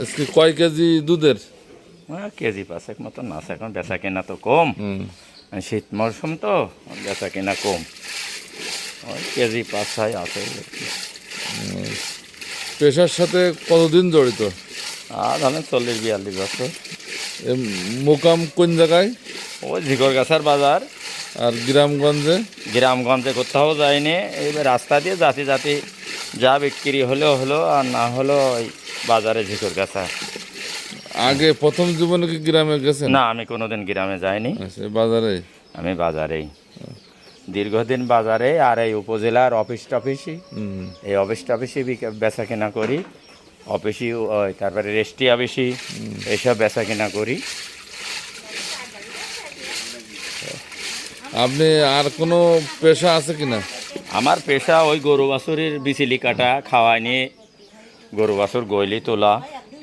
আজকে কয় কেজি দুধের? কেজি পাঁচেক মতন আছে এখন বেচা কেনা তো কম। শীত মরশুম তো বেচা কেনা কম। ওই কেজি পাঁচ ছয় আছে। পেশার সাথে কতদিন জড়িত? আর ধরেন চল্লিশ বিয়াল্লিশ বছর। মোকাম কোন জায়গায়? ওই ঝিকর গাছার বাজার। আর গ্রামগঞ্জে? গ্রামগঞ্জে কোথাও যায়নি এইবার রাস্তা দিয়ে জাতি জাতি যা বিক্রি হলেও হলো আর না হলো ওই বাজারে ঝিকর গাছা আগে প্রথম জীবনে কি গ্রামে গেছেন? না আমি কোনোদিন গ্রামে যাইনি। আচ্ছা, বাজারে? আমি বাজারেই দীর্ঘদিন বাজারে আর এই উপজেলার অফিস টফিসই। এই অফিস টফিসই বিকা- বেচা কেনা করি। অফিসই ওই তারপরে রেস্টি অফিসই। এইসব বেচা কেনা করি। আপনি আর কোনো পেশা আছে কিনা? আমার পেশা ওই গরু বাছুরের বিচিলি কাটা খাওয়া নিয়ে গরু বাছুর গইলি তোলা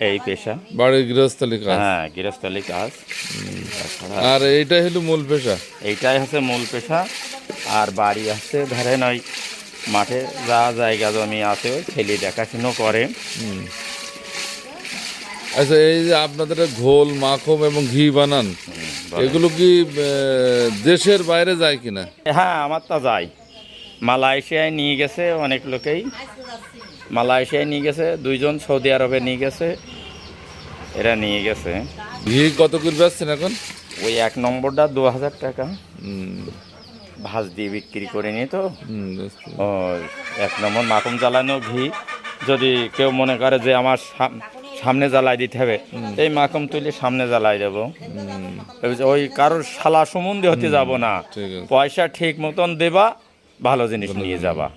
এই পেশা। বাড়ির গৃহস্থলী কাজ। হ্যাঁ গৃহস্থলী কাজ। আর এইটাই হলো মূল পেশা। এইটাই হচ্ছে মূল পেশা। আর বাড়ি আছে ধরেন নয় মাঠে যা জায়গা জমি আছে ছেলে দেখাশুনো করে। আচ্ছা এই যে আপনাদের ঘোল মাখম এবং ঘি বানান এগুলো কি দেশের বাইরে যায় কিনা? হ্যাঁ আমার তা যাই মালয়েশিয়ায় নিয়ে গেছে অনেক লোকেই। মালয়েশিয়ায় নিয়ে গেছে দুইজন সৌদি আরবে নিয়ে গেছে এরা নিয়ে গেছে। ঘি কত করে বেচছেন এখন? ওই এক নম্বরটা দু হাজার টাকা ভাজ দিয়ে বিক্রি করে নিয়ে তো। এক নম্বর মাখন জ্বালানো ঘি। যদি কেউ মনে করে যে আমার সাম- সামনে জ্বালাই দিতে হবে এই মাখন তুলে সামনে জ্বালাই দেবো। ওই কারোর শালা সম্বন্ধে হতে যাব না। পয়সা ঠিক মতন দেবা ভালো জিনিস নিয়ে যাবা।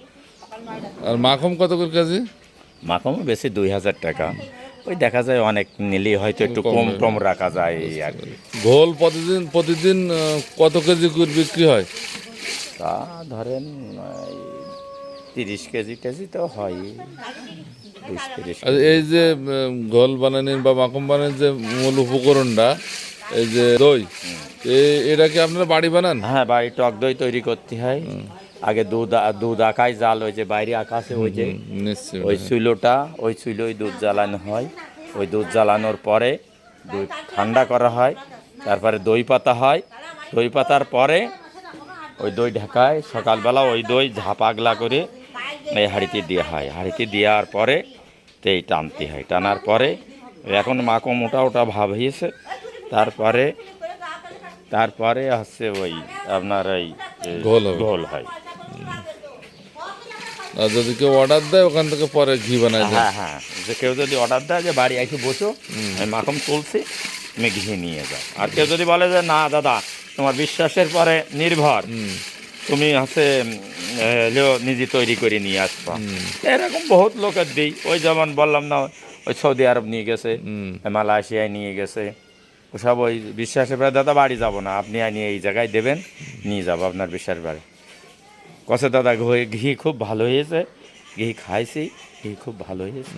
আর মাখন কত করে কেজি? মাখন বেশি দুই হাজার টাকা। ওই দেখা যায় অনেক নিলেই হয়তো একটু কম কম রাখা যায় এই আর কি। ঘোল প্রতিদিন প্রতিদিন আহ, কত কেজি করে বিক্রি হয়? তা ধরেন তিরিশ কেজি টেজি তো হয়। বিশ তিরিশ আর এই যে উম, ঘোল বানানির বা মাখন বানানির যে মূল উপকরণটা এই যে দই এ- এটা কি আপনারা বাড়ি বানান? হ্যাঁ বাড়ি টক দই তৈরি করতে হয়। আগে দুধ দুধ আঁকায় জাল যে বাইরে আকাশে ওই যে ওই চুলোটা ওই চুলোয় দুধ জ্বালানো হয়। ওই দুধ জ্বালানোর পরে দুধ ঠান্ডা করা হয় তারপরে দই পাতা হয়। দই পাতার পরে ওই দই ঢাকায় সকালবেলা ওই দই ঝাপাগলা করে এই হাঁড়িতে দেওয়া হয়। হাঁড়িতে দেওয়ার পরে তেই টানতে হয়। টানার পরে এখন মাকো মোটা ওটা ভাব হয়েছে। তারপরে তারপরে হচ্ছে ওই আপনার এই গোল হয়। আর যদি কেউ অর্ডার দেয় ওখান থেকে পরে ঘি বানায় দেয়। হ্যাঁ হ্যাঁ। যে কেউ যদি অর্ডার দেয় যে বাড়ি এসে বসো আমি মাখন তুলছি তুমি ঘি নিয়ে যাও। আর কেউ যদি বলে যে না দাদা তোমার বিশ্বাসের পরে নির্ভর। তুমি হচ্ছে নিজে তৈরি করে নিয়ে আসবা। এরকম বহুত লোকের দিই। ওই যেমন বললাম না ওই সৌদি আরব নিয়ে গেছে মালয়েশিয়ায় নিয়ে গেছে। ওসব ওই বিশ্বাসের পরে দাদা বাড়ি যাব না। আপনি নিয়ে এই জায়গায় দেবেন নিয়ে যাব আপনার বিশ্বাসের বাড়ি কষে দাদা ঘি- খুব ভালো হয়েছে ঘি খাইছি ঘি খুব ভালো হয়েছে।